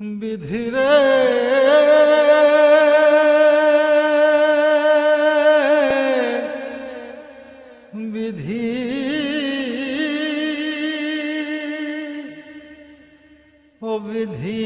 বিধিরে। বিধি। ও বিধি।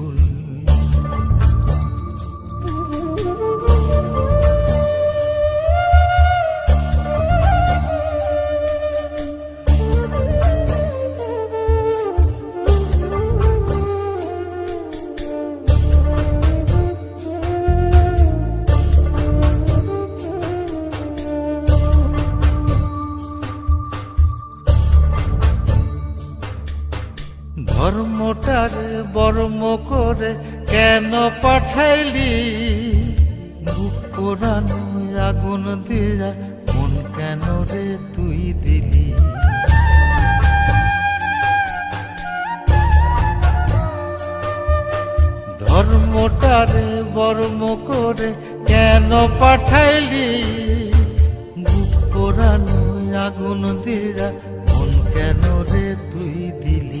বর্ম করে কেন পাঠাইলি? বুক পোড়ানো আগুন দিয়া মন কেন রে তুই দিলি? ধর্মটারে বর্ম করে কেন পাঠাইলি? বুক পোড়ানো আগুন দিয়া মন কেন রে তুই দিলি?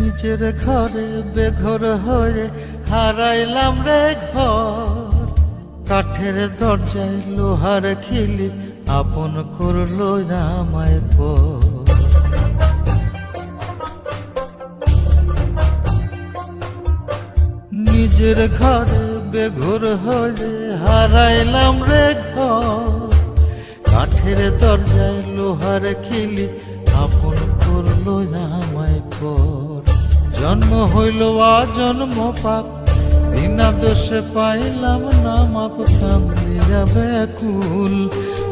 নিজের ঘরে বেঘর হয়ে হারাইলাম রে ঘর। কাঠের দরজায় লোহার খিলি আপন করল আমায় পর। নিজের ঘরে বেঘর হয়ে হারাইলাম রে ঘর। কাঠের দরজায় লোহার খিলি আপন করল আমায় পর। জন্ম হইল জন্ম পাপ। বিনা দোষে পাইলাম না মাপ। কামলি যাবে কুল।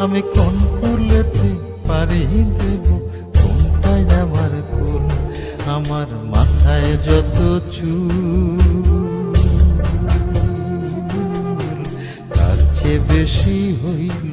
আমি কোন কুলেতে পারি দেব? কোনটাই আমার কুল? আমার মাথায় যত চুল, তার চেয়ে বেশি হইল